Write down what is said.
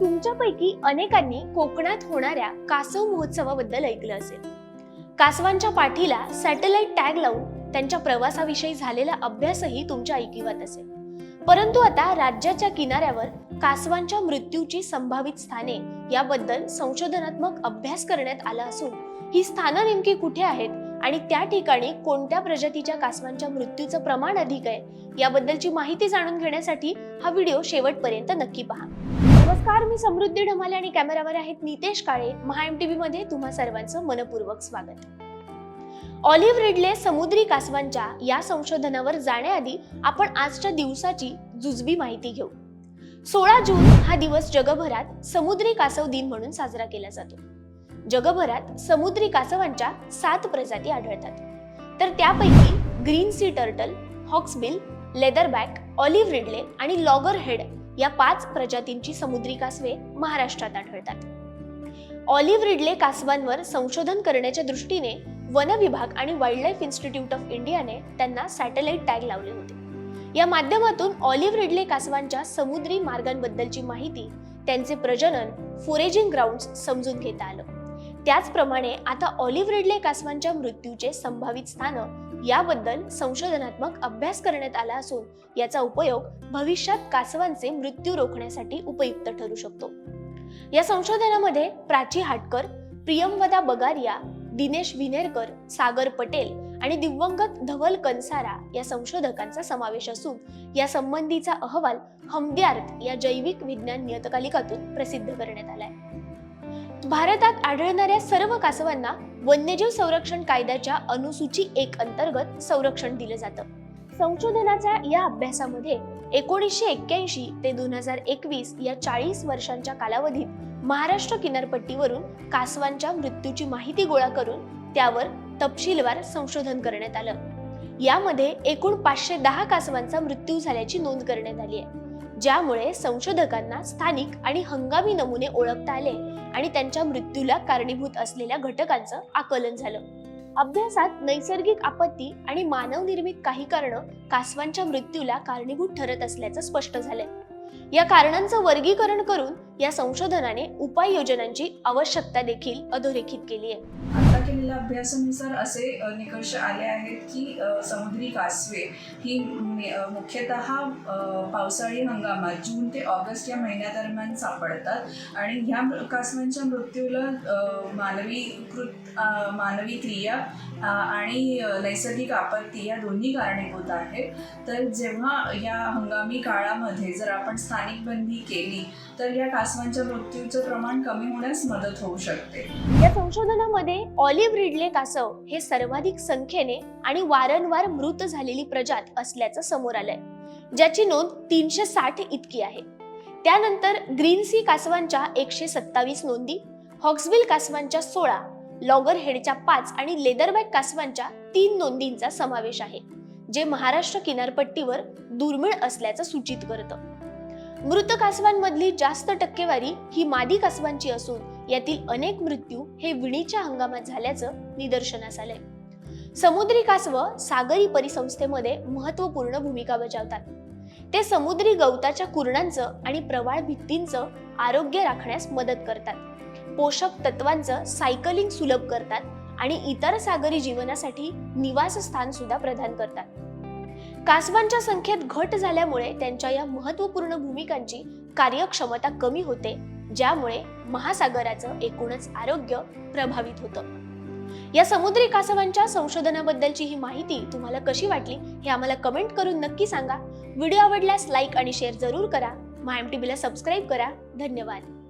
तुमच्यापैकी अनेकांनी कोकणात होणाऱ्या कासव महोत्सवाबद्दल ऐकलं असेल. कासवांच्या पाठीला सॅटेलाइट टॅग लावून त्यांच्या प्रवासाविषयी झालेला अभ्यासही तुमच्या ऐकिवात असेल. परंतु आता राज्याच्या किनाऱ्यावर कासवांच्या मृत्यूची संभावित स्थाने याबद्दल संशोधनात्मक अभ्यास करण्यात आला असून ही स्थानं नेमकी कुठे आहेत आणि त्या ठिकाणी कोणत्या प्रजातीच्या कासवांच्या मृत्यूचं प्रमाण अधिक आहे याबद्दलची माहिती जाणून घेण्यासाठी हा व्हिडिओ शेवटपर्यंत नक्की पहा. नमस्कार मी समृद्धी ढमाले आणि कॅमेरावर आहेत नितेश काळे. महा एम टी मध्ये तुम्हा सर्वांचं मनपूर्वक स्वागत. ऑलिव्ह रिडले समुद्री कासवांच्या या संशोधनावर जाण्याआधी आपण आजच्या दिवसाची जुजबी माहिती घेऊ. सोळा जून हा दिवस जगभरात समुद्री कासव दिन म्हणून साजरा केला जातो. जगभरात समुद्री कासवांच्या सात प्रजाती आढळतात. तर त्यापैकी green sea turtle hawksbill leatherback olive ridley आणि लॉगर हेड या पाच प्रजातींची समुद्री कासवे महाराष्ट्रात आढळतात. ऑलिव्ह रिडले कासवांवर संशोधन करण्याच्या दृष्टीने वन विभाग आणि वाईल्डलाईफ इन्स्टिट्यूट ऑफ इंडियाने त्यांना सॅटेलाइट टॅग लावले होते. या माध्यमातून ऑलिव्ह रिडले कासवांच्या समुद्री मार्गांबद्दलची माहिती त्यांचे प्रजनन फोरेजिंग ग्राउंड समजून घेता आलं. त्याचप्रमाणे आता ऑलिव्ह रिडले कासवांच्या मृत्यूचे संभावित स्थानं याबद्दल संशोधनात्मक अभ्यास करण्यात आला असून याचा उपयोग भविष्यात कासवांचे मृत्यू रोखण्यासाठी उपयुक्त ठरू शकतो. या संशोधनामध्ये प्राची हाटकर प्रियमवदा बगारिया दिनेश विनेरकर सागर पटेल आणि दिवंगत धवल कंसारा या संशोधकांचा समावेश असून या संबंधीचा अहवाल हमद्यार्थ या जैविक विज्ञान नियतकालिकातून प्रसिद्ध करण्यात आलाय. भारतात आढळणाऱ्या सर्व कासवांना वन्यजीव संरक्षण कायद्याच्या अनुसूची एक अंतर्गत संरक्षण दिलं जातं. संशोधनाच्या या अभ्यासामध्ये एकोणीसशे एक्क्याऐंशी ते दोन हजार एकवीस या चाळीस वर्षांच्या कालावधीत महाराष्ट्र किनारपट्टीवरून कासवांच्या मृत्यूची माहिती गोळा करून त्यावर तपशीलवार संशोधन करण्यात आलं. यामध्ये एकूण पाचशे दहा कासवांचा मृत्यू झाल्याची नोंद करण्यात आली आहे. ज्यामुळे संशोधकांना स्थानिक आणि हंगामी नमुने ओळखता आले आणि त्यांच्या मृत्यूला कारणीभूत असलेल्या घटकांचं आकलन झालं. अभ्यासात नैसर्गिक आपत्ती आणि मानवनिर्मित काही कारणं कासवांच्या मृत्यूला कारणीभूत ठरत असल्याचं स्पष्ट झालंय. या कारणांचं वर्गीकरण करून या संशोधनाने उपाययोजनांची आवश्यकता देखील अधोरेखित केली आहे. केलेल्या अभ्यासानुसार असे निकष आले आहेत की समुद्री कासवे ही मुख्यतः पावसाळी हंगामात जून ते ऑगस्ट या महिन्यादरम्यान सापडतात आणि ह्या मृ- कासवांच्या मृत्यूला मानवी कृत मानवी क्रिया आणि नैसर्गिक आपत्ती या दोन्ही कारणीभूत आहेत. तर जेव्हा या हंगामी काळामध्ये जर आपण स्थानिक बंदी केली तर या कासवांच्या मृत्यूचं प्रमाण कमी होण्यास मदत होऊ शकते. या संशोधनामध्ये ऑलिव्ह रिडले कासव हे सर्वाधिक संख्येने आणि वारंवार मृत झालेली प्रजात असल्याचं समोर आलंय ज्याची नोंद तीनशे साठ इतकी आहे. त्यानंतर ग्रीन सी कासवांच्या एकशे सत्तावीस नोंदी हॉक्सविल कासवांच्या सोळा लॉगर हेडच्या पाच आणि लेदरबॅक कासवांच्या तीन नोंदींचा समावेश आहे जे महाराष्ट्र किनारपट्टीवर दुर्मिळ असल्याचं सूचित करतं. मृत कासवांमधली जास्त टक्केवारी ही मादी कासवांची असून यातील अनेक मृत्यू हे विणीच्या हंगामात झाल्याचं निदर्शनास आलंय. समुद्री कासव सागरी परिसंस्थेमध्ये महत्त्वपूर्ण भूमिका बजावतात. ते समुद्री गवताच्या कुरणांचं आणि प्रवाळ भित्तींचं आरोग्य राखण्यास मदत करतात. पोषक तत्वांचं सायकलिंग सुलभ करतात आणि इतर सागरी जीवनासाठी निवासस्थान सुद्धा प्रदान करतात. कासवांच्या संख्येत घट झाल्यामुळे त्यांच्या या महत्त्वपूर्ण भूमिकांची कार्यक्षमता कमी होते ज्यामुळे महासागराचं एकूणच आरोग्य प्रभावित होतं. या समुद्री कासवांच्या संशोधनाबद्दलची ही माहिती तुम्हाला कशी वाटली हे आम्हाला कमेंट करून नक्की सांगा. व्हिडिओ आवडल्यास लाईक आणि शेअर जरूर करा. मा एम टी सबस्क्राईब करा. धन्यवाद.